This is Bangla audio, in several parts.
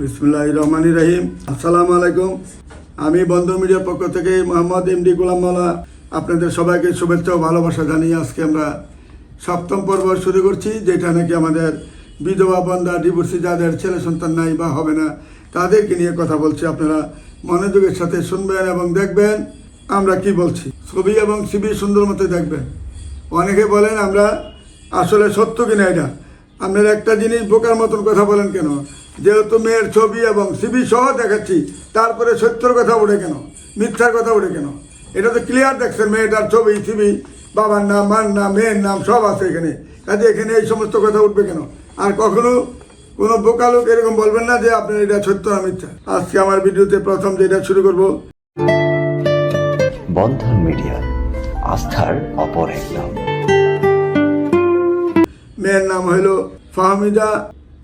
বিসমুল্লাহ রহমান রহিম। আসসালামু আলাইকুম। আমি বন্ধু মিডিয়ার পক্ষ থেকে মোহাম্মদ এমডি গোলাম মালা আপনাদের সবাইকে শুভেচ্ছা ও ভালোবাসা জানিয়ে আজকে আমরা সপ্তম পর্ব শুরু করছি, যেটা নাকি আমাদের বিধবা বন্ধা ডিভোর্সি যাদের ছেলে সন্তান নাই বা হবে না, তাদেরকে নিয়ে কথা বলছি। আপনারা মনোযোগের সাথে শুনবেন এবং দেখবেন আমরা কি বলছি। ছবি এবং সিবি সুন্দর মতো দেখবেন। অনেকে বলেন, আমরা আসলে সত্য কিনা এটা? আপনারা একটা জিনিস বোকার মতন কথা বলেন কেন? যেহেতু মেয়ের ছবি এবং সিবি সহ দেখাচ্ছি তারপরে সত্যর কথা উঠে কেন? মিথ্যার কথা উঠে কেন? এটা তো ক্লিয়ার দেখছেন মেয়েটার ছবি সিবি বাবার নাম মার নাম মেয়ের নাম সব আছে এখানে। কাজে এখানে এই সমস্ত কথা উঠবে কেন? আর কখনো কোনো বোকা লোক এরকম বলবেন না যে আপনার এটা সত্য না মিথ্যা। আজকে আমার ভিডিওতে প্রথম যেটা শুরু করব। বন্ধন মিডিয়া আস্থার অপর এক নাম মেয়ের নাম হইল ফাহমিদা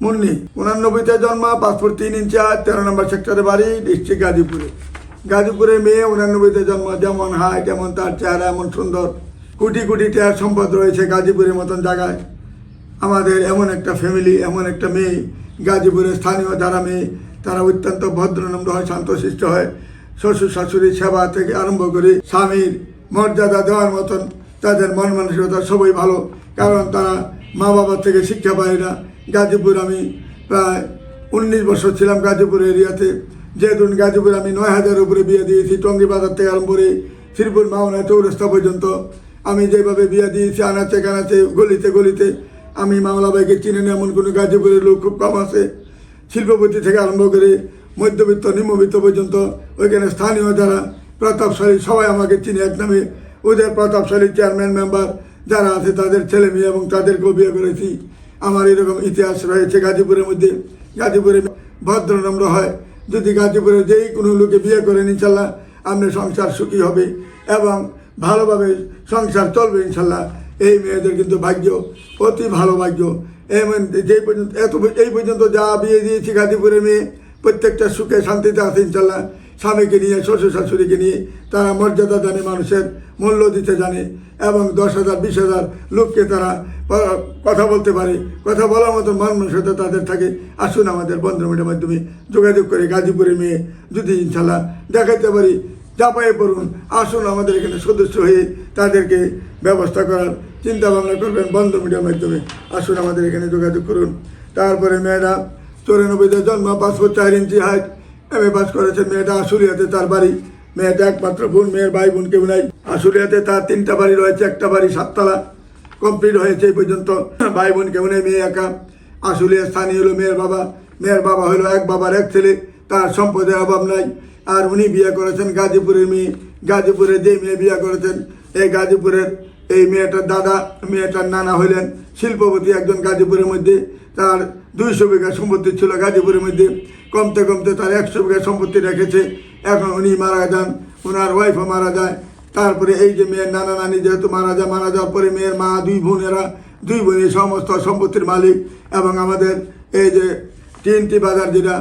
মুন্নি, উনানব্বইতে জন্ম, পাসপোর্ট তিন ইঞ্চি আর তেরো নম্বর সেক্টরে বাড়ি, ডিস্ট্রিক্ট গাজীপুরে। গাজীপুরে মেয়ে উনানব্বইতে জন্ম, যেমন হাই তেমন তার চেহারা, এমন সুন্দর। কোটি কোটি টাকার সম্পদ রয়েছে গাজীপুরের মতন জায়গায়। আমাদের এমন একটা ফ্যামিলি এমন একটা মেয়ে, গাজীপুরের স্থানীয় যারা মেয়ে, তারা অত্যন্ত ভদ্রনম্র হয়, শান্তশিষ্ট হয়। শ্বশুর, শাশুড়ির সেবা থেকে আরম্ভ করে স্বামীর মর্যাদা দেওয়ার মতন তাদের মন মানসিকতা সবই ভালো। কারণ তারা মা বাবার থেকে শিক্ষা পায় না। গাজীপুর আমি প্রায় উনিশ বছর ছিলাম গাজীপুর এরিয়াতে। যেহেতু গাজীপুর আমি নয় হাজারের উপরে বিয়ে দিয়েছি, টঙ্গি বাজার থেকে আরম্ভ করে শ্রীপুর, মাওনা চৌরাস্তা পর্যন্ত আমি যেভাবে বিয়ে দিয়েছি, আনাচে কানাচে, গলিতে গলিতে, আমি মামলা ভাইকে চিনে না এমন কোনো গাজীপুরের লোক খুব কম আছে। শিল্পপতি থেকে আরম্ভ করে মধ্যবিত্ত, নিম্নবিত্ত পর্যন্ত ওইখানে স্থানীয় যারা প্রতাপশালী, সবাই আমাকে চিনে। এক নামে ওদের প্রতাপশালী চেয়ারম্যান মেম্বার যারা আছে, তাদের ছেলে মেয়ে এবং তাদেরকেও বিয়ে করেছি। আমার এরকম ইতিহাস রয়েছে গাজীপুরের মধ্যে। গাজীপুরে ভদ্রনম্র হয়। যদি গাজীপুরে যেই কোনো লোকে বিয়ে করেন, ইনশাল্লাহ আপনার সংসার সুখী হবে এবং ভালোভাবে সংসার চলবে, ইনশাল্লাহ। এই মেয়েদের কিন্তু ভাগ্য অতি ভালো ভাগ্য। এমন যেই পর্যন্ত এত এই পর্যন্ত যা বিয়ে দিয়েছি গাজীপুরের মেয়ে, প্রত্যেকটা সুখে শান্তিতে আছে, ইনশাল্লাহ। স্বামীকে নিয়ে, শ্বশুর শাশুড়িকে নিয়ে তারা মর্যাদা জানে, মানুষের মূল্য দিতে জানে এবং দশ হাজার, বিশ হাজার লোককে তারা কথা বলতে পারে। কথা বলার মতো মানসিকতা তাদের থাকে। আসুন আমাদের বন্ধুমিটের মাধ্যমে যোগাযোগ করে গাজীপুরের মেয়ে যদি ইনশাল্লাহ দেখাতে পারি চাপায়ে পড়ুন। আসুন আমাদের এখানে সদস্য হয়ে তাদেরকে ব্যবস্থা করার চিন্তা ভাবনা করবেন বন্ধ মিডিয়ার মাধ্যমে। আসুন আমাদের এখানে যোগাযোগ করুন। তারপরে মেয়েরা চৌরানব্বইতে জন্ম পাসপোর্ট চার inch height M A pass করেছে। মেয়েটা আশুলিয়াতে তার বাড়ি। মেয়েটা একমাত্র বোন, মেয়ের ভাই বোন কেউ নাই। আশুলিয়াতে তার তিনটা বাড়ি রয়েছে, একটা বাড়ি সাততলা। কমপ্লিট হয়েছে এই পর্যন্ত। ভাই বোন কেউ নেই মেয়ে একা? আসলে স্থানীয় হলো মেয়ের বাবা। মেয়ের বাবা হলো এক বাবার এক ছেলে, তার সম্পদের অভাব নাই। আর উনি বিয়ে করেছেন গাজীপুরের মেয়ে। গাজীপুরে যে মেয়ে বিয়ে করেছেন, এই গাজীপুরের এই মেয়েটার দাদা, মেয়েটার নানা হইলেন শিল্পপতি একজন গাজীপুরের মধ্যে। তার দুইশো বিঘা সম্পত্তি ছিল গাজীপুরের মধ্যে। কমতে কমতে তার একশো বিঘা সম্পত্তি রেখেছে। এখন উনি মারা যান ওনার ওয়াইফও মারা যায়। তারপরে এই যে মেয়ের নানা নানি যেহেতু মারা যায়, মারা যাওয়ার পরে মেয়ের মা, দুই বোনেরা, দুই বোনের সমস্ত সম্পত্তির মালিক এবং আমাদের এই যে তিনটি বাজার যেটা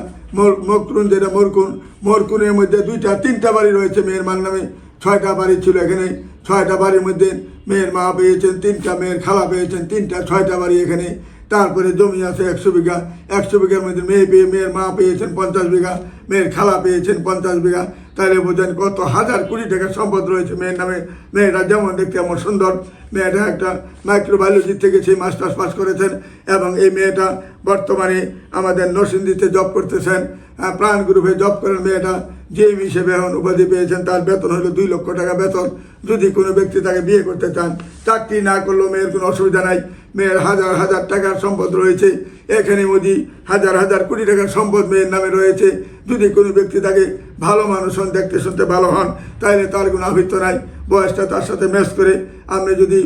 মকরুন যেটা, মরকুন, মরকুনের মধ্যে দুইটা, তিনটা বাড়ি রয়েছে মেয়ের মার নামে। ছয়টা বাড়ি ছিল এখানে। ছয়টা বাড়ির মধ্যে মেয়ের মা পেয়েছেন, তিনটা মেয়ের খালা পেয়েছেন, তিনটা, ছয়টা বাড়ি এখানে। তারপরে জমি আছে একশো বিঘা। একশো বিঘার মধ্যে মেয়ে পেয়ে, মেয়ের মা পেয়েছেন পঞ্চাশ বিঘা, মেয়ের খালা পেয়েছেন পঞ্চাশ বিঘা। তাহলে বোঝেন কত হাজার কোটি টাকার সম্পদ রয়েছে মেয়ের নামে। মেয়েটা যেমন দেখতে এমন সুন্দর, মেয়েটা একটা মাইক্রোবায়োলজি থেকে সেই মাস্টার্স পাস করেছেন এবং এই মেয়েটা বর্তমানে আমাদের নরসিংদীতে জব করতেছেন। প্রাণ গ্রুপে জব করেন মেয়েটা। জিএম হিসেবে এখন উপাধি পেয়েছেন, তার বেতন হলো দুই লক্ষ টাকা বেতন। যদি কোনো ব্যক্তি তাকে বিয়ে করতে চান, চাকরি না করলেও মেয়ের কোনো অসুবিধা নাই। মেয়ের হাজার হাজার টাকার সম্পদ রয়েছে। এখানে মোদি হাজার হাজার কোটি টাকার সম্পদ মেয়ের নামে রয়েছে। যদি কোনো ব্যক্তি তাকে ভালো মানুষ হন, দেখতে শুনতে ভালো হন তাহলে তার কোনো আবৃত্ত নাই। বয়সটা তার সাথে ম্যাচ করে। আপনি যদি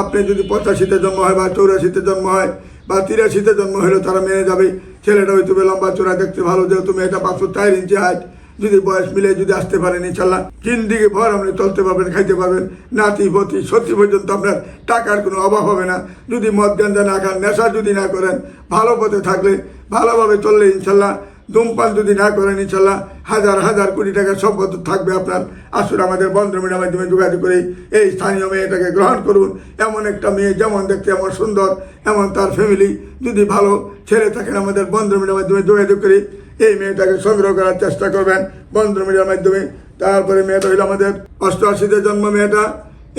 আপনি যদি পঁচাশিতে জন্ম হয় বা চৌরাশিতে জন্ম হয় বা তিরাশিতে জন্ম হলে তারা মেনে যাবে। ছেলেটা হয়তো লম্বা চোরা দেখতে ভালো, যেহেতু মেয়েটা পাঁচশো চার ইঞ্চি হাইট যদি বয়স মিলে যদি আসতে পারেন, ইনশাল্লাহ। তিন দিকে ভর আপনি চলতে পারবেন, খাইতে পারবেন। নাতি, পতি, সত্যি পর্যন্ত আপনার টাকার কোনো অভাব হবে না। যদি মদ গাঞ্জা না খান, নেশা যদি না করেন, ভালো পথে থাকলে, ভালোভাবে চললে ইনশাল্লাহ ধূমপান যদি না করেন ইনশাল্লাহ হাজার হাজার কোটি টাকার সম্পদ থাকবে আপনার। আসুন আমাদের বন্ধ বন্ধমিটার মাধ্যমে যোগাযোগ করে। এই স্থানীয় মেয়েটাকে গ্রহণ করুন। এমন একটা মেয়ে, যেমন দেখতে এমন সুন্দর, এমন তার ফ্যামিলি যদি ভালো ছেলে থাকেন আমাদের বন্ধ বন্ধমিটার মাধ্যমে যোগাযোগ করে। এই মেয়েটাকে সংগ্রহ করার চেষ্টা করবেন বন্ধ মিডিয়ার মাধ্যমে। তারপরে মেয়েটা হইল আমাদের অষ্টআশিতে জন্ম মেয়েটা।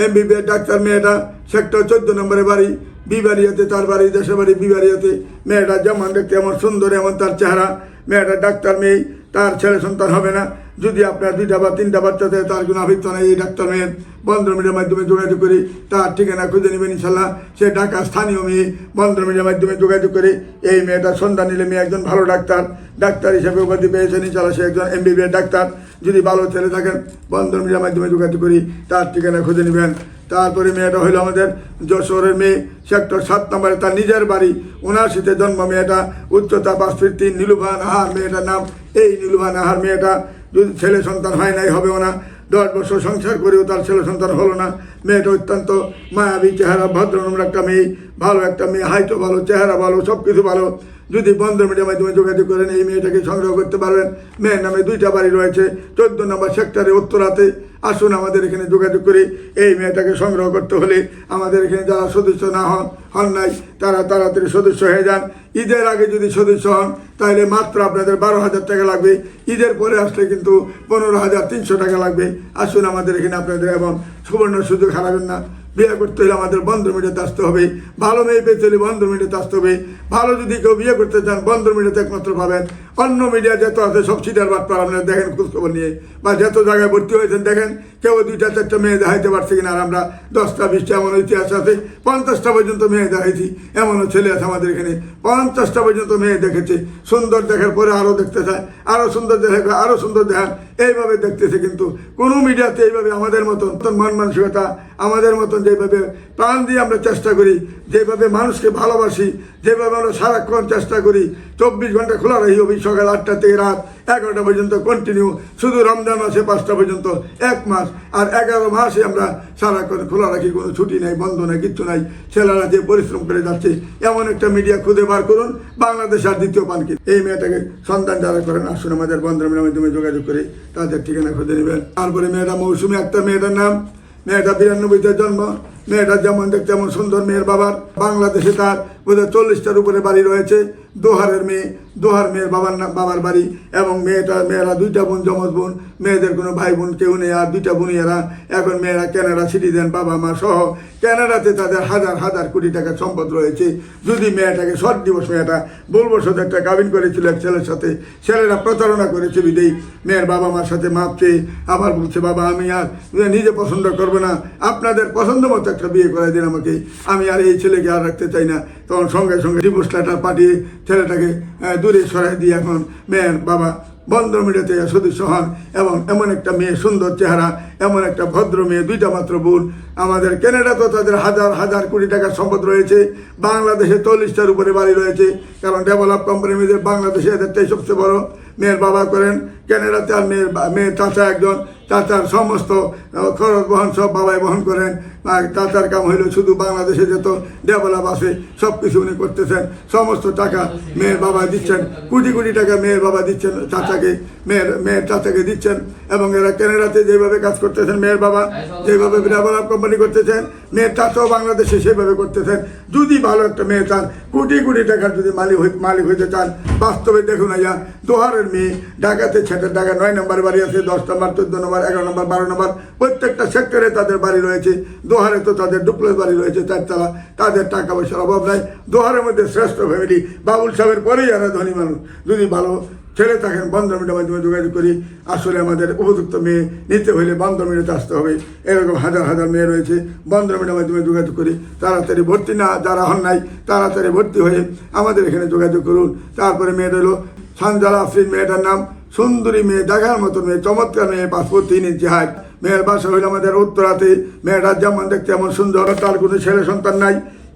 এমবিবিএস ডাক্তার মেয়েটা সেক্টর চোদ্দ নম্বরে বাড়ি, বিবাড়িয়াতে তার বাড়ি, দেশের বাড়ি বিবাড়িয়াতে। মেয়েটা যেমন দেখতে এমন সুন্দর, এমন তার চেহারা। মেয়েটা ডাক্তার মেয়ে তার ছেলে সন্তান হবে না। যদি আপনার দুইটা বা তিনটা বাচ্চা থাকে তার কোনো আবৃত্ত নেই। এই ডাক্তার মেয়ের বন্ধ মিডিয়ার মাধ্যমে যোগাযোগ করি, তার ঠিকানা খুঁজে নেবেন ইনশাল্লাহ। সে ঢাকা স্থানীয় মেয়ে বন্ধ মিডিয়ার মাধ্যমে যোগাযোগ করে। এই মেয়েটার সন্ধান নিলে মেয়ে একজন ভালো ডাক্তার। ডাক্তার হিসেবে উপাধি পেয়েছেন ইনশাল্লাহ, সে একজন এমবিবিএস ডাক্তার। যদি ভালো ছেলে থাকেন বন্ধন মিডিয়ার মাধ্যমে যোগাযোগ করি, তার ঠিকানা খুঁজে নেবেন। তারপরে মেয়েটা হলো আমাদের যশোরের মেয়ে, সেক্টর সাত নম্বরে তার নিজের বাড়ি। উনাশিতে জন্ম মেয়েটা উচ্চতা পাঁচ ফিট তিন নীলুভা নাহার মেয়েটার নাম। এই নীলুভা আহার মেয়েটা যদি ছেলে সন্তান হয় নাই, হবেও না। দশ বছর সংসার করেও তার ছেলে সন্তান হলো না। মেয়েটা অত্যন্ত মায়াবী, চেহারা, ভদ্র নম্র একটা মেয়ে, ভালো একটা মেয়ে, হাইটও ভালো, চেহারা ভালো সব কিছু ভালো। যদি বন্ধ মিডিয়ার মাধ্যমে যোগাযোগ করেন, এই মেয়েটাকে সংগ্রহ করতে পারবেন। মেয়ের নামে দুইটা বাড়ি রয়েছে। চোদ্দ নম্বর সেক্টরে উত্তরাতে। আসুন আমাদের এখানে যোগাযোগ করে। এই মেয়েটাকে সংগ্রহ করতে হলে আমাদের এখানে যারা সদস্য না হন হন নাই, তারা তাড়াতাড়ি সদস্য হয়ে যান। ঈদের আগে যদি সদস্য হন, তাহলে মাত্র আপনাদের বারো হাজার টাকা লাগবে। ঈদের পরে আসলে কিন্তু পনেরো হাজার তিনশো টাকা লাগবে। আসুন আমাদের এখানে আপনাদের এবং সুবর্ণ সুযোগ হারাবেন না। বিয়ে করতে হলে আমাদের বন্ধ মিডিয়াতে আসতে হবে। ভালো মেয়ে পেতে হলে বন্ধ মিডিয়াতে আসতে হবে। ভালো যদি কেউ বিয়ে করতে চান, বন্ধ মিডিয়াতে একমাত্র পাবেন অন্য মিডিয়া যত আছে সব সিটার বাদ পার আপনারা দেখেন খোঁজখবর নিয়ে। বা যত জায়গায় ভর্তি হয়েছেন দেখেন, কেউ দুইটা চারটা মেয়ে দেখাইতে পারছে কিনা আর আমরা দশটা, বিশটা এমন ইতিহাস আছে। পঞ্চাশটা পর্যন্ত মেয়ে দেখাইছি, এমনও ছেলে আছে আমাদের এখানে। পঞ্চাশটা পর্যন্ত মেয়ে দেখেছে। সুন্দর দেখার পরে আরও দেখতে চায়, আরও সুন্দর দেখে আরও সুন্দর দেখান, এইভাবে দেখতেছে কিন্তু। কোনো মিডিয়াতে এইভাবে আমাদের মতন মন মানসিকতা, আমাদের মতন যেভাবে প্রাণ দিয়ে আমরা চেষ্টা করি, যেভাবে মানুষকে ভালোবাসি, যেভাবে আমরা সারাক্ষণ চেষ্টা করি, চব্বিশ ঘণ্টা খোলা রাখি অফিস সকাল আটটা থেকে রাত এগারোটা পর্যন্ত কন্টিনিউ শুধু রমজান মাসে পাঁচটা পর্যন্ত, এক মাস। আর এগারো মাসে আমরা সারাক্ষণ খোলা রাখি, কোনো ছুটি নেই, বন্ধ নেই, কিচ্ছু নাই। ছেলেরা যে পরিশ্রম করে যাচ্ছে, এমন একটা মিডিয়া খুঁজে বার করুন, বাংলাদেশ আর দ্বিতীয় পানকে এই মেয়েটাকে সন্তান যারা করেন, আসুন আমাদের বন্ধনের মাধ্যমে যোগাযোগ করে তাদের ঠিকানা খুঁজে নেবেন। তারপরে মেয়েটা মৌসুমি, একটা মেয়েটার নাম। মেয়েটা বিরানব্বইতে জন্ম। মেয়েটা যেমন দেখতে যেমন সুন্দর মেয়ের বাবার। বাংলাদেশে তার বোধহয় চল্লিশটার উপরে বাড়ি রয়েছে। দোহারের মেয়ে, দোহার মেয়ের বাবার নাম বাবার বাড়ি এবং মেয়েটা মেয়েরা দুইটা বোন জমজ বোন, মেয়েদের কোনো ভাই বোন কেউ নেই আর দুইটা বোনই এরা এখন মেয়েরা ক্যানাডা সিটিজেন বাবা মা সহ ক্যানাডাতে তাদের হাজার হাজার কোটি টাকার সম্পদ রয়েছে। যদি মেয়েটাকে শর্ট দিবস মেয়েটা বলবশত একটা কাবিন করেছিল এক ছেলের সাথে, ছেলেরা প্রতারণা করেছে বিদেই মেয়ের বাবা মার সাথে মাপছে আবার বলছে, বাবা, আমি আর নিজে পছন্দ করব না। আপনাদের পছন্দ মতো একটা বিয়ে করে দিন আমাকে। আমি আর এই ছেলেকে আর রাখতে চাই না। তখন সঙ্গে সঙ্গে ডিভোর্স লেটার পাঠিয়ে ছেলেটাকে দূরে সরাই দিয়ে এখন মেয়ের বাবা বন্ধ মিডিয়াতে সদস্য হন এবং এমন একটা মেয়ে, সুন্দর চেহারা, এমন একটা ভদ্র মেয়ে, দুইটা মাত্র বোন। আমাদের ক্যানাডা তো তাদের হাজার হাজার কোটি টাকার সম্পদ রয়েছে। বাংলাদেশে চল্লিশটার উপরে বাড়ি রয়েছে। কারণ ডেভেলপ কোম্পানি মেয়েদের বাংলাদেশে এদেরটাই সবচেয়ে বড়। মেয়ের বাবা করেন ক্যানাডাতে আর মেয়ের মেয়ের চাচা একজন, চাচার সমস্ত খরচ বহন সব বাবাই বহন করেন। চাচার কাম হইল শুধু বাংলাদেশে যত, ডেভেলপ আছে সব কিছু উনি করতেছেন। সমস্ত টাকা মেয়ের বাবা দিচ্ছেন, কোটি কোটি টাকা মেয়ের বাবা দিচ্ছেন চাচাকে, মেয়ের মেয়ের চাচাকে দিচ্ছেন। এবং এরা ক্যানাডাতে যেভাবে কাজ করতেছেন, মেয়ের বাবা যেভাবে ডেভেলপ কোম্পানি করতেছেন, মেয়ের চাচাও বাংলাদেশে সেভাবে করতেছেন। যদি ভালো একটা মেয়ে চান, কোটি কোটি টাকার যদি মালিক মালিক হইতে চান, বাস্তবে দেখুন আইয়া দোহারের মেয়ে ঢাকাতে ছেটের ঢাকা নয় নম্বর বাড়ি আছে, দশ নম্বর, চোদ্দ নম্বর, এগারো নম্বর, বারো নম্বর, প্রত্যেকটা সেক্টরে তাদের বাড়ি রয়েছে। দোহারে তো তাদের ডুপ্লেস বাড়ি রয়েছে, চারতলা। তাদের টাকা পয়সার অভাব নাই। দোহারের মধ্যে শ্রেষ্ঠ ফ্যামিলি বাবুল সাহেবের পরেই এরা ধনী মানুষ। যদি ভালো ছেলে থাকেন বন্ধ মিডিয়ার মাধ্যমে যোগাযোগ করি, আসলে আমাদের উপযুক্ত মেয়ে নিতে হলে বন্ধ মিডিয়াতে আসতে হবে। এরকম হাজার হাজার মেয়ে রয়েছে বন্ধ মিডিয়ার মাধ্যমে যোগাযোগ করি। তাড়াতাড়ি ভর্তি না, যারা হন নাই, তাড়াতাড়ি ভর্তি হয়ে আমাদের এখানে যোগাযোগ করুন। তারপরে মেয়ে রইল, সানজালা আফরিন, মেয়েটার নাম সুন্দরী মেয়ে, দেখার মতো মেয়ে, চমৎকার মেয়ে পাসপোর্ট তিন ইঞ্চি হাইট মেয়ের বাসা হইল আমাদের উত্তরাতে। মেয়েটা যেমন দেখতে এমন সুন্দর, তার কোনো ছেলে সন্তান নাই।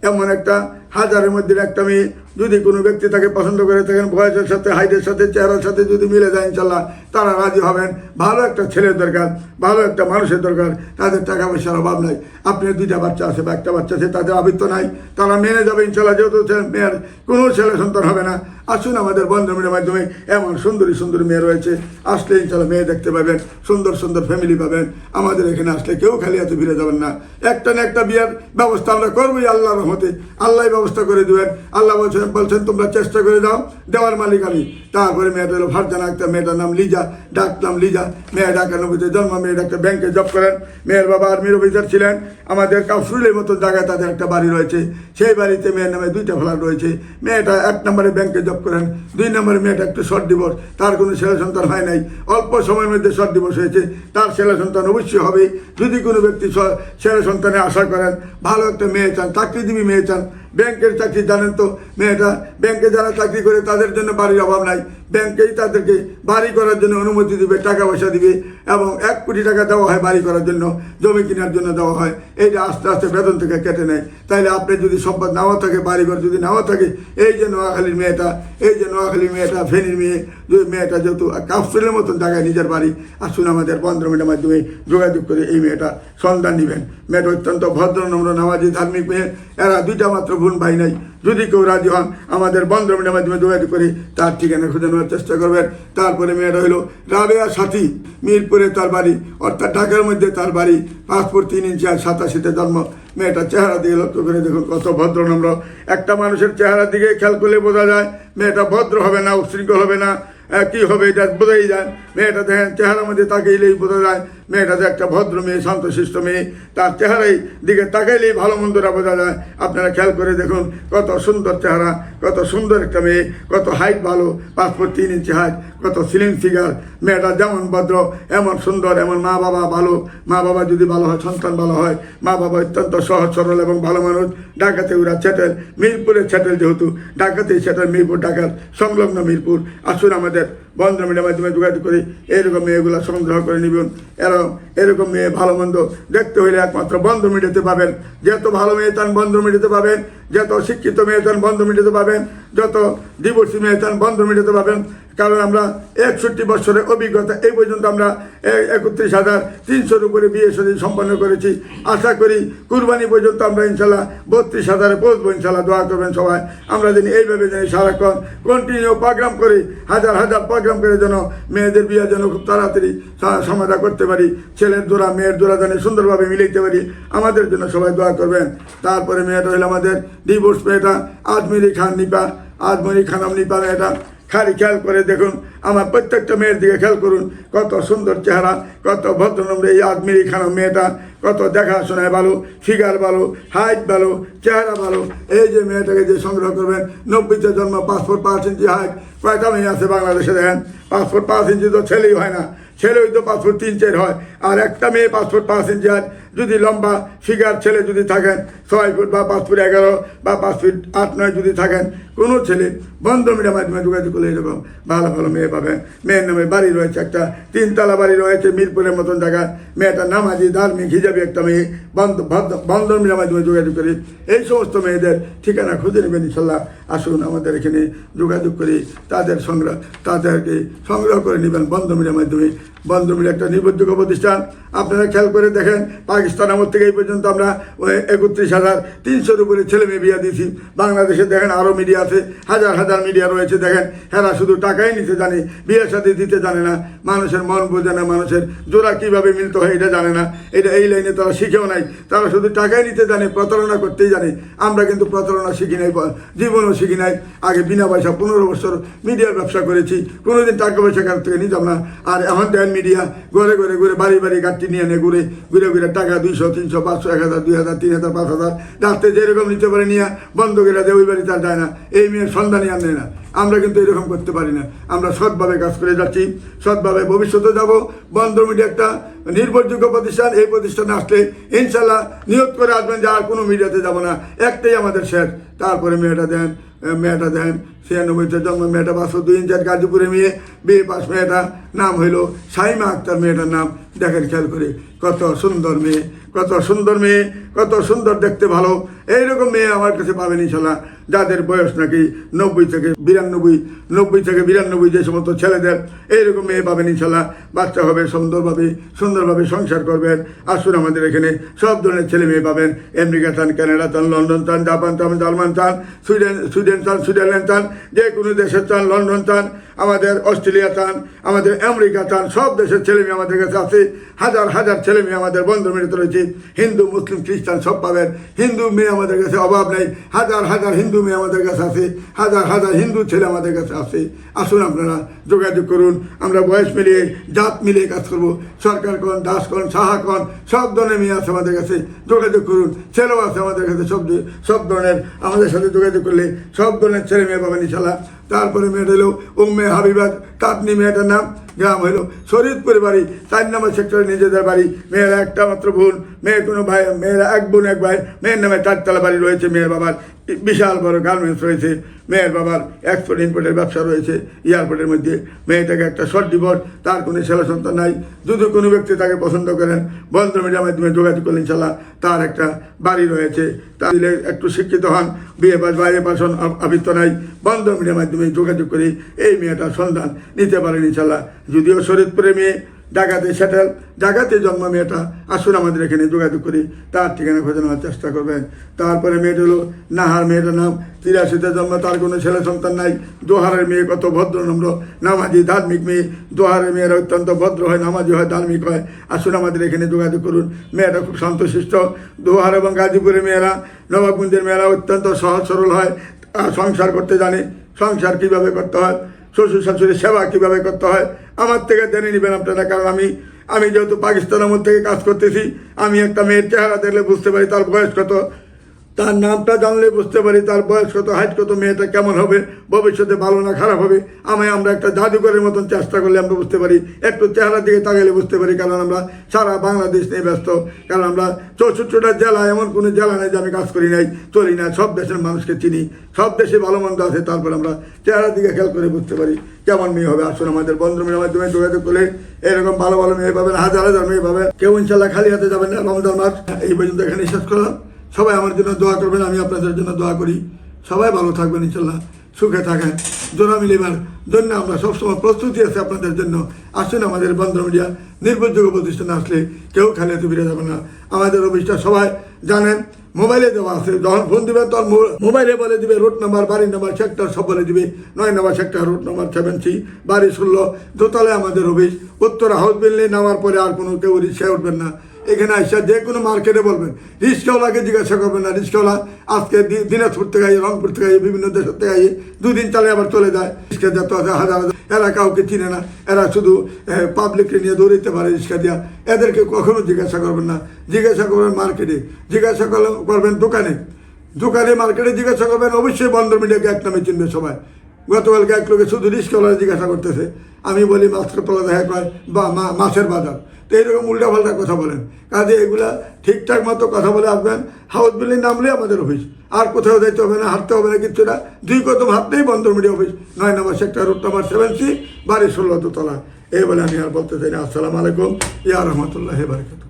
এমন একটা হাজারের মধ্যে একটা মেয়ে। যদি কোনো ব্যক্তি তাকে পছন্দ করে থাকেন বয়সের সাথে, হাইটের সাথে, চেহারার সাথে যদি মিলে যায় ইনশাল্লাহ, তারা রাজি হবেন। ভালো একটা ছেলের দরকার, ভালো একটা মানুষের দরকার, তাদের টাকা পয়সার অভাব নাই। আপনার দুইটা বাচ্চা আছে বা একটা বাচ্চা আছে, তাদের আবৃত্ত নাই, তারা মেনে যাবে ইনশাল্লাহ, যেহেতু মেয়ের, কোনো ছেলে সন্তান হবে না। আসুন আমাদের বন্ধনের মাধ্যমে এমন সুন্দরী সুন্দরী মেয়ে রয়েছে, আসলে ইনশাল্লাহ মেয়ে দেখতে পাবেন, সুন্দর সুন্দর ফ্যামিলি পাবেন। আমাদের এখানে আসলে কেউ খালি হাতে ফিরে যাবেন না। একটা না একটা বিয়ের ব্যবস্থা আমরা করবোই আল্লাহর রহমতে। আল্লাহ ব্যবস্থা করে দেবেন। আল্লাহ বলছেন বলছেন বলছেন, তোমরা চেষ্টা করে দাও দেওয়ার মালিক আমি। তারপরে মেয়েটা হলো ফারজানা আক্তার মেয়েটার নাম লিজা ডাকলাম লিজা। মেয়ে ঢাকা নবীতে জন্ম, মেয়ে একটা ব্যাংকে জব করেন। মেয়ের বাবা আর্মির অফিসার ছিলেন। আমাদের কাউসুলের মতো জায়গায় তাদের একটা বাড়ি রয়েছে। সেই বাড়িতে মেয়ের নামে দুইটা ফ্ল্যাট রয়েছে। মেয়েটা এক নম্বরে ব্যাংকে জব করেন, দুই নম্বরে মেয়েটা একটু শর্ট ডিভোর্স তার কোনো ছেলে সন্তান হয় নাই। অল্প সময়ের মধ্যে শর্ট ডিভোর্স হয়েছে। তার ছেলে সন্তান অবশ্যই হবে। যদি কোনো ব্যক্তি ছেলে সন্তানে আশা করেন, ভালো একটা মেয়ে চান, চাকরিজীবী মেয়ে চান ব্যাংকের চাকরি জানেন তো মেয়েটা। ব্যাংকে যারা চাকরি করে তাদের জন্য বাড়ির অভাব নাই। ব্যাংকেই তাদেরকে বাড়ি করার জন্য অনুমতি দিবে, টাকা পয়সা দিবে এবং এক কোটি টাকা দেওয়া হয় বাড়ি করার জন্য, জমি কেনার জন্য দেওয়া হয়। এইটা আস্তে আস্তে বেতন থেকে কেটে নেয়। তাইলে আপনি যদি সম্পদ নাও থাকে, বাড়িঘর যদি নাও থাকে, এই যে নোয়াখালীর মেয়েটা, এই যে নোয়াখালীর মেয়েটা, ফেনীর মেয়ে, যে মেয়েটা যেহেতু কাপসুলের মতন জায়গায় নিজের বাড়ি, আসুন আমাদের বন্ধমের মাধ্যমে যোগাযোগ করে এই মেয়েটা সন্ধান নেবেন মেয়েটা অত্যন্ত ভদ্র, নম্র, নামাজি, ধার্মিক মেয়ে। এরা দুইটা মাত্র বোন ভাই নাই। যদি কেউ রাজি হন, আমাদের বন্ধমের মাধ্যমে যোগাযোগ করে তার ঠিকানা খুঁজে নেওয়ার চেষ্টা করবেন। তারপরে মেয়েটা হলো রাবেয়া সাথী, মিরপুরে তার বাড়ি, অর্থাৎ ঢাকার মধ্যে তার বাড়ি পাসপোর্ট তিন ইঞ্চি আর সাতাশিতে জন্ম। মেয়েটার চেহারা দিকে লক্ষ্য করে দেখুন কত ভদ্র নম্র। একটা মানুষের চেহারা দিকে খেয়াল করলে বোঝা যায়, মেয়েটা ভদ্র হবে না উশৃঙ্খল হবে না। কি হবে এটা বোঝাই যায়। মেয়েটা দেখেন, চেহারার মধ্যে তাকাইলেই বোঝা যায় মেয়েটা তো একটা ভদ্র মেয়ে, শান্তশিষ্ট মেয়ে, তার চেহারাই দিকে তাকাইলেই ভালো মন্দরা বোঝা যায়। আপনারা খেয়াল করে দেখুন, কত সুন্দর চেহারা, কত সুন্দর একটা মেয়ে, কত হাইট ভালো, পাঁচ ফুট তিন ইঞ্চি হাইট কত সিলিং ফিগার মেয়েটা যেমন ভদ্র, এমন সুন্দর, এমন মা বাবা ভালো। মা বাবা যদি ভালো হয়, সন্তান ভালো হয়। মা বাবা অত্যন্ত সহজ, সরল এবং ভালো মানুষ। ঢাকাতে ওরা ছেটেল মিরপুরের ছেটেল যেহেতু, ঢাকাতেই ছেটেল মিরপুর ডাকাত সংলগ্ন মিরপুর। আসুন আমাদের বন্ধ মিডিয়ার মাধ্যমে যোগাযোগ করি এরকম মেয়েগুলো সংগ্রহ করে নিবেন। এরকম এরকম মেয়ে ভালো মন্দ দেখতে হইলে একমাত্র বন্ধ মিডিয়াতে পাবেন। যত ভালো মেয়ে তান বন্ধ মিডিয়াতে পাবেন, যত শিক্ষিত মেয়ে তান বন্ধ মিডিয়াতে পাবেন, যত দিবসী মেয়ে তান বন্ধ মিডিয়াতে পাবেন কারণ আমরা একষট্টি বছরের অভিজ্ঞতা, এই পর্যন্ত আমরা একত্রিশ হাজার তিনশোর উপরে বিয়ে সাদী সম্পন্ন করেছি। আশা করি কুরবানি পর্যন্ত আমরা ইনশাল্লাহ বত্রিশ হাজারে পৌঁছবো, ইনশাল্লাহ দোয়া করবেন সবাই। আমরা যেন এইভাবে যেন সারাক্ষণ কন্টিনিউ প্রোগ্রাম করে, হাজার হাজার প্রোগ্রাম করে যেন মেয়েদের বিয়ে যেন খুব তাড়াতাড়ি সমাধা করতে পারি, ছেলের জোড়া, মেয়ের জোড়া যেন সুন্দরভাবে মিলাইতে পারি, আমাদের জন্য সবাই দোয়া করবেন। তারপরে মেয়েটা হইল আমাদের ডিভোর্স মেয়েটা, আজমিরি খান নিপা, আজমরি খানাম নিপা মেয়েটা। খালি খেয়াল করে দেখুন, আমার প্রত্যেকটা মেয়ের দিকে খেয়াল করুন, কত সুন্দর চেহারা, কত ভদ্রনম্র এই আদমিরি খানাম মেয়েটা, কত দেখাশোনায় ভালো ফিগার ভালো হাইট ভালো, চেহারা ভালো। এই যে মেয়েটাকে যে সংগ্রহ করবেন, নব্বইতে জন্ম পাসপোর্ট পাঁচ ইঞ্চি হাইট কয়টা মেয়ে আছে বাংলাদেশে দেখেন? পাসপোর্ট পাঁচ ইঞ্চি তো ছেলেই হয় না। ছেলেই তো পাসপোর্ট তিন চার হয়। আর একটা মেয়ে পাসপোর্ট পাঁচ ইঞ্চি হয় যদি লম্বা ফিগার ছেলে যদি থাকেন, ছয় ফুট বা পাঁচ ফুট এগারো বা পাঁচ ফুট আট, নয় যদি থাকেন, কোনো ছেলে বন্ধ মিডিয়ার মাধ্যমে যোগাযোগ করলে এরকম ভালো ভালো মেয়ে পাবেন। মেয়ের নামে বাড়ি রয়েছে একটা, তিনতলা বাড়ি রয়েছে মিরপুরের মতন জায়গায় মেয়েটা নামাজি ধার্মিক হিসাবে একটা মেয়ে। বন্ধ বন্ধ মিডিয়ার মাধ্যমে যোগাযোগ করি। এই সমস্ত মেয়েদের ঠিকানা খুঁজে নেবেন ইনশাল্লাহ। আসুন আমাদের এখানে যোগাযোগ করি। তাদের সংগ্রহ, তাদেরকে সংগ্রহ করে নেবেন বন্ধ মিডিয়ার মাধ্যমে। বন্ধ মিডিয়া একটা নির্ভরযোগ্য প্রতিষ্ঠান। আপনারা খেয়াল করে দেখেন পাকিস্তান আমল থেকে এই পর্যন্ত আমরা একত্রিশ হাজার তিনশোর উপরে ছেলে মেয়ে বিয়া দিয়েছি। বাংলাদেশে দেখেন আরও মিডিয়া আছে, হাজার হাজার মিডিয়া রয়েছে, দেখেন। এরা শুধু টাকাই নিতে জানে, বিয়ের সাথে দিতে জানে না, মানুষের মন বোঝে না, মানুষের জোড়া কীভাবে মিলতে হয় এটা জানে না। এটা এই লাইনে তারা শিখেও নাই, তারা শুধু টাকাই নিতে জানে, প্রতারণা করতেই জানে। আমরা কিন্তু প্রতারণা শিখি নাই জীবনও শিখি নাই। আগে বিনা পয়সা পনেরো বছর মিডিয়ার ব্যবসা করেছি, কোনোদিন টাকা পয়সা কার থেকে নিতাম না। আর এখন দেন মিডিয়া ঘরে ঘরে ঘুরে বাড়ি বাড়ি গাড়ি নিয়ে এনে ঘুরে ঘুরে ঘুরে টাকা দুইশো, তিনশো, পাঁচশো, এক হাজার, দুই হাজার, তিন হাজার, পাঁচ হাজার। রাত্রে যেরকম নিতে পারে নিয়ে বন্ধ করে দেয় ওই বাড়ি তার যায় না। এই মেয়ের সন্ধানই আর নেয় না। আমরা কিন্তু এরকম করতে পারি না। আমরা সৎভাবে কাজ করে যাচ্ছি। সৎভাবে ভবিষ্যতে যাব। বন্ধ মিডিয়া একটা নির্ভরযোগ্য প্রতিষ্ঠান। এই প্রতিষ্ঠানে আসলে ইনশাল্লাহ নিয়োগ করে আসবেন যে আর কোনো মিডিয়াতে যাব না। একটাই আমাদের শেষ। তারপরে মেয়েটা দেন মেয়েটা দেন, ছিয়ানব্বইতে জন্ম, মেয়েটা পাঁচশো দুই ইঞ্চার গাজীপুরে মেয়ে, বিয়ে পাস মেয়েটা নাম হইল সাইমা আক্তার, মেয়েটার নাম দেখেন খেয়াল করে, কত সুন্দর মেয়ে, কত সুন্দর মেয়ে, কত সুন্দর দেখতে ভালো। এইরকম মেয়ে আমার কাছে পাবেন ইনশাল্লাহ। যাদের বয়স নাকি নব্বই থেকে বিরানব্বই, নব্বই থেকে বিরানব্বই যে সমস্ত ছেলেদের, এইরকম মেয়ে পাবেন ইনশাল্লাহ। বাচ্চা হবে, সুন্দরভাবে সুন্দরভাবে সংসার করবেন। আসুন আমাদের এখানে সব ধরনের ছেলে মেয়ে পাবেন। আমেরিকা চান, কানাডা চান, লন্ডন চান, জাপান চান, জার্মান চান, সুইডেন সুইডেন চান, সুইজারল্যান্ড চান যে কোনো দেশের চান, লন্ডন চান। আমাদের অস্ট্রেলিয়া চান আমাদের আমেরিকা চান সব দেশের ছেলে মেয়ে আমাদের কাছে আছে। হাজার হাজার ছেলে মেয়ে আমাদের বন্ধু মিলিত রয়েছে হিন্দু, মুসলিম, খ্রিস্টান সব পাবেন। হিন্দু মেয়ে আমাদের কাছে অভাব নেই। হাজার হাজার হিন্দু মেয়ে আমাদের কাছে আছে। হাজার হাজার হিন্দু ছেলে আমাদের কাছে আছে। আসুন আপনারা যোগাযোগ করুন। আমরা বয়স মিলিয়ে, জাত মিলিয়ে কাজ করব। সরকার কোন, দাস কোন, সাহা কোন, সব ধরনের মেয়ে আছে আমাদের কাছে। যোগাযোগ করুন। ছেলেও আছে আমাদের কাছে সব সব ধরনের। আমাদের সাথে যোগাযোগ করলে সব ধরনের ছেলে মেয়ে পাবেন ইনশাল্লাহ। তারপরে মেয়েটা এলো উম্মে হাবিবাদ তাতনি মেয়েটার নাম গ্রাম হলো শরীরপুরে বাড়ি, চার নম্বর সেক্টরে নিজেদের বাড়ি। মেয়েরা একটা মাত্র বোন, মেয়ে কোনো ভাই, মেয়েরা এক বোন, এক ভাই, মেয়ের নামে চারতলা বাড়ি রয়েছে, মেয়ের বাবার বিশাল বড় গার্মেন্টস রয়েছে, মেয়ের বাবার এক্সপোর্ট ইম্পোর্টের ব্যবসা রয়েছে এয়ারপোর্টের মধ্যে। মেয়েটাকে একটা শর্ট ডিভোর্স তার কোনো ছেলে সন্তান নাই। যদি কোনো ব্যক্তি তাকে পছন্দ করেন, বন্ধ মিডিয়ার মাধ্যমে যোগাযোগ করলেন ইনশাল্লাহ তার একটা বাড়ি রয়েছে। তার দিলে একটু শিক্ষিত হন, বিয়ে পাস বাইরে পাস আবৃত্ত নাই। বন্ধ মিডিয়ার মাধ্যমে যোগাযোগ করে এই মেয়েটার সন্ধান নিতে পারেন ইনশাল্লাহ যদিও শরীরপুরে মেয়ে ঢাকাতে সেটেল ঢাকাতে জন্ম মেয়েটা আসুন আমাদের এখানে যোগাযোগ করি, তার ঠিকানা খোঁজে নেওয়ার চেষ্টা করবেন। তারপরে মেয়েটা হলো নাহার, মেয়েটার নাম তিরাশিতে জন্ম, তার কোনো ছেলে সন্তান নাই। দোহারের মেয়ে কত ভদ্র, নম্র, নামাজি, ধার্মিক মেয়ে। দোহারের মেয়েরা অত্যন্ত ভদ্র হয়, নামাজি হয়, ধার্মিক হয়। আসুন আমাদের এখানে যোগাযোগ করুন, মেয়েটা খুব শান্তশিষ্ট দোহার এবং গাজীপুরের মেয়েরা, নবাবগঞ্জের মেয়েরা অত্যন্ত সহজ সরল হয় সংসার করতে জানে। সংসার কীভাবে করতে হয়? শ্বশুর শাশুড়ির সেবা কীভাবে করতে হয়, আমার থেকে জেনে নেবেন আপনারা, কারণ আমি আমি যেহেতু পাকিস্তানের মধ্যে থেকে কাজ করতেছি, আমি একটা মেয়ের চেহারা দেখলে বুঝতে পারি তার বয়স কত। তার নামটা জানলে বুঝতে পারি, তার বয়স কত হাইট কত, মেয়েটা কেমন হবে, ভবিষ্যতে ভালো না খারাপ হবে। আমি আমরা একটা জাদুঘরের মতন চেষ্টা করলে আমরা বুঝতে পারি, একটু চেহারার দিকে তাকালে বুঝতে পারি, কারণ আমরা সারা বাংলাদেশ নিয়ে ব্যস্ত। কারণ আমরা চৌষট্টিটা জেলা, এমন কোনো জেলা নেই যে আমি কাজ করি নাই, চলি না, সব দেশের মানুষকে চিনি, সব দেশে ভালো মন্দ আছে, তারপর আমরা চেহারার দিকে খেয়াল করে বুঝতে পারি, কেমন মেয়ে হবে। আসলে আমাদের বন্ধু মেয়ের মাধ্যমে যোগাযোগ করলে এরকম ভালো ভালো মেয়ে পাবেন, হাজার হাজার মেয়ে পাবেন। কেউ ইনশাল্লাহ খালি হাতে যাবেন না, রমজান মাস। এই পর্যন্ত এখানে শেষ করলাম। সবাই আমার জন্য দোয়া করবেন, আমি আপনাদের জন্য দোয়া করি। সবাই ভালো থাকবেন, ইনশাল্লাহ। সুখে থাকেন। জোড়া মিলিবার জন্য আমরা সবসময় প্রস্তুতি আছে আপনাদের জন্য। আসুন আমাদের বন্ধ মিডিয়া নির্ভরযোগ্য প্রতিষ্ঠানে আসলে কেউ খালি হাতে ফিরে যাবে না। আমাদের অফিসটা সবাই জানেন, মোবাইলে দেওয়া আছে। যখন ফোন দিবেন, তখন মোবাইলে বলে দিবে, রোড নাম্বার, বাড়ি নাম্বার, সেক্টর সব বলে দিবে। নয় number sector, road number seven C, বাড়ি ষোলো। দোতলায় আমাদের অফিস। উত্তর হাউস বিল্ডিং নামার পরে আর কোনো কেউ রিক্সায় উঠবেন না। এখানে আসা, যে কোনো মার্কেটে বলবেন রিক্সাওয়ালাকে জিজ্ঞাসা করবেন না। রিক্সাওয়ালা আজকে দিনাজপুর থেকে আইয়ে, রংপুর থেকে আইয়ে, বিভিন্ন দেশের থেকে আইয়ে দুদিন চালে আবার চলে যায়। রিক্সা যত আছে, হাজার হাজার। এরা কাউকে চিনে না। এরা শুধু পাবলিককে নিয়ে দৌড়াইতে পারে রিক্সা দিয়া এদেরকে কখনো জিজ্ঞাসা করবেন না। জিজ্ঞাসা করবেন মার্কেটে। জিজ্ঞাসা করবেন দোকানে। দোকানে, মার্কেটে জিজ্ঞাসা করবেন, অবশ্যই বন্ধ মিডিয়াকে এক নামে চিনবে সবাই। গতকালকে এক লোকে শুধু রিক্সাওয়ালা জিজ্ঞাসা করতেছে। আমি বলি মাছটা তোলা দেখা কয়, বা মাছের বাজার। তো এইরকম উল্টাপাল্টা কথা বলেন। কাজে এগুলা ঠিকঠাক মতো কথা বলে আসবেন। হাউস বিল্ডিং নামলে আমাদের অফিস। আর কোথাও যাইতে হবে না, হাঁটতে হবে না, কিচ্ছু না। দুই কদম হাঁটতেই বন্দর মিডিয়া অফিস। নয় number sector road number seven C বাড়ি ষোলো দোতলা এই বলে আমি আর বলতে চাই না। আসসালামু আলাইকুম। ইয়া রহমতুল্লাহ বারকাত